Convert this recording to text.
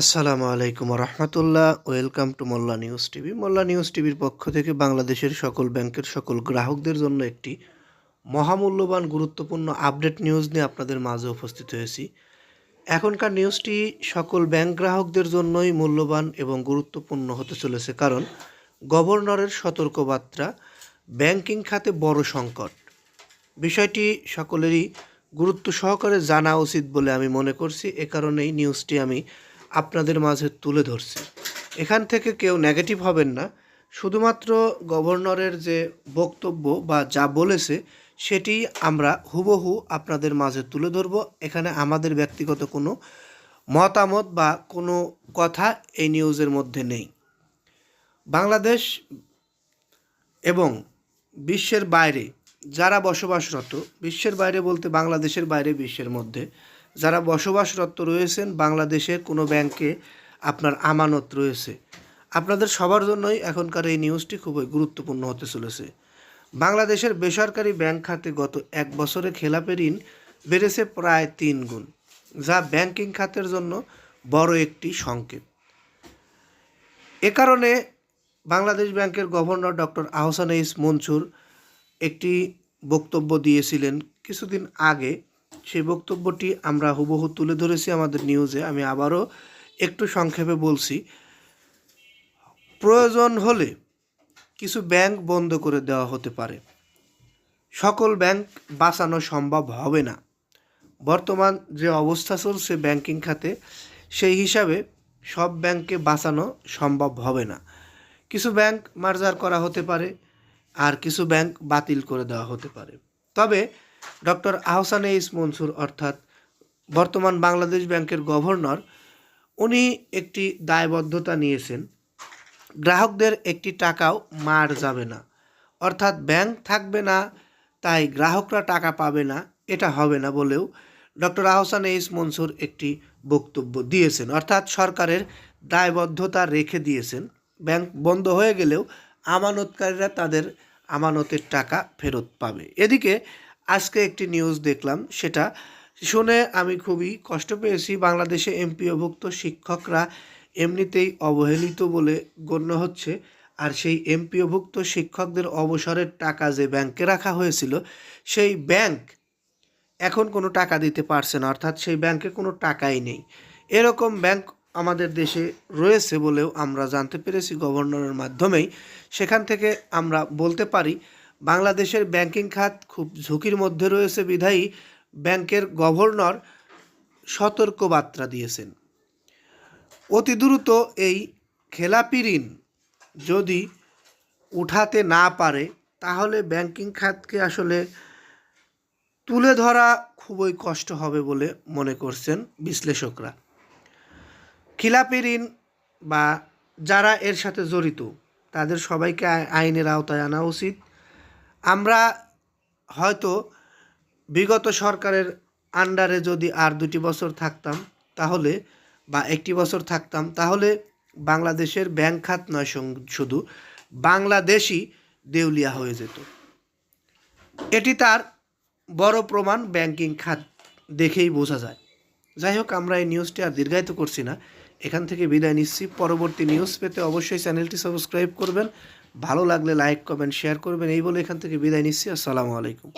আসসালামু আলাইকুম রহমতুল্লাহ। Welcome to Molla news TV. Molla news টিভির পক্ষ থেকে বাংলাদেশের সকল ব্যাংকের সকল গ্রাহকদের জন্য একটি মহামূল্যবান, গুরুত্বপূর্ণ আপডেট নিউজ নিয়ে আপনাদের মাঝে উপস্থিত হয়েছি। এখনকার নিউজটি সকল ব্যাংক গ্রাহকদের জন্যই মূল্যবান এবং গুরুত্বপূর্ণ হতে চলেছে কারণ গভর্নরের সতর্কবার্তা, ব্যাংকিং খাতে বড় সংকট। বিষয়টি সকলেরই গুরুত্ব সহকারে জানা উচিত বলে আমি মনে করছি। এ কারণেই নিউজটি আমি আপনাদের মাঝে তুলে ধরছি। এখান থেকে কেউ নেগেটিভ হবেন না। শুধুমাত্র গভর্নরের যে বক্তব্য বা যা বলেছে, সেটি আমরা হুবহু আপনাদের মাঝে তুলে ধরব। এখানে আমাদের ব্যক্তিগত কোনো মতামত বা কোনো কথা এই নিউজের মধ্যে নেই। বাংলাদেশ এবং বিশ্বের বাইরে যারা বসবাসরত, বিশ্বের বাইরে বলতে বাংলাদেশের বাইরে, বিশ্বের মধ্যে যারা বসবাসরত রয়েছেন বাংলাদেশের কোনো ব্যাংকে আপনার আমানত রয়েছে। আপনাদের সবার জন্যই এখনকার এই নিউজটি খুবই গুরুত্বপূর্ণ হতে চলেছে। বাংলাদেশের বেসরকারি ব্যাংক খাতে গত এক বছরে খেলাপি ঋণ বেড়েছে প্রায় তিন গুণ, যা ব্যাংকিং খাতের জন্য বড় একটি সংকেত। এ কারণে বাংলাদেশ ব্যাংকের governor doctor Ahsan H Mansur একটি বক্তব্য দিয়েছিলেন কিছুদিন আগে সেই বক্তব্যটি আমরা হুবহু তুলে ধরেছি আমাদের নিউজে। আমি আবারও একটু সংক্ষেপে বলছি। প্রয়োজন হলে কিছু ব্যাংক বন্ধ করে দেওয়া হতে পারে। সকল ব্যাংক বাঁচানো সম্ভব হবে না। বর্তমান যে অবস্থা চলছে ব্যাংকিং খাতে, সেই হিসাবে সব ব্যাংককে বাঁচানো সম্ভব হবে না। কিছু ব্যাংক মার্জার করা হতে পারে আর কিছু ব্যাংক বাতিল করে দেওয়া হতে পারে। তবে ডক্টর আহসান ইস মনসুর অর্থাৎ বর্তমান বাংলাদেশ ব্যাংকের গভর্নর, উনি একটি দায়বদ্ধতা নিয়েছেন। গ্রাহকদের একটি টাকাও মার যাবে না। অর্থাৎ ব্যাংক থাকবে না, তাই গ্রাহকরা টাকা পাবে না, এটা হবে না বলেও ডক্টর আহসান ইস মনসুর একটি বক্তব্য দিয়েছেন। অর্থাৎ সরকারের দায়বদ্ধতা রেখে দিয়েছেন। ব্যাংক বন্ধ হয়ে গেলেও আমানতকারীরা তাদের আমানতের টাকা ফেরত পাবে। এদিকে আজকে একটি নিউজ দেখলাম, সেটা শুনে আমি খুবই কষ্ট পেয়েছি। বাংলাদেশে এমপিওভুক্ত শিক্ষকরা এমনিতেই অবহেলিত বলে গণ্য হচ্ছে, আর সেই এমপিওভুক্ত শিক্ষকদের অবসরের টাকা যে ব্যাংকে রাখা হয়েছিল, সেই ব্যাংক এখন কোনো টাকা দিতে পারছে না, অর্থাৎ সেই ব্যাংকে কোনো টাকাই নেই। এরকম ব্যাংক আমাদের দেশে রয়েছে বলেও আমরা জানতে পেরেছি গভর্নরের মাধ্যমেই। সেখান থেকে আমরা বলতে পারি বাংলাদেশের ব্যাংকিং খাত খুব ঝুঁকির মধ্যে রয়েছে বিধায়ী ব্যাংকের গভর্নর সতর্ক বার্তা দিয়েছেন। অতি দ্রুত এই খেলাপি ঋণ যদি উঠাতে না পারে, তাহলে ব্যাংকিং খাতকে আসলে তুলে ধরা খুবই কষ্ট হবে বলে মনে করছেন বিশ্লেষকরা। খিলাপি ঋণ বা যারা এর সাথে জড়িত, তাদের সবাইকে আই- আইনের আওতায় আনা উচিত। আমরা হয়তো বিগত সরকারের আন্ডারে যদি আর দুটি বছর থাকতাম তাহলে বা একটি বছর থাকতাম তাহলে বাংলাদেশের ব্যাংক খাত নয় শুধু, বাংলাদেশই দেউলিয়া হয়ে যেত। এটি তার বড় প্রমাণ ব্যাংকিং খাত দেখেই বোঝা যায়। যাই হোক, আমরা এই নিউজটি আর দীর্ঘায়িত করছি না। এখান থেকে বিদায় নিচ্ছি। পরবর্তী নিউজ পেতে অবশ্যই চ্যানেলটি সাবস্ক্রাইব করবেন। ভালো লাগলে লাইক কমেন্ট শেয়ার করবেন। এই বলে এখান থেকে বিদায় নিচ্ছি। আসসালামু আলাইকুম।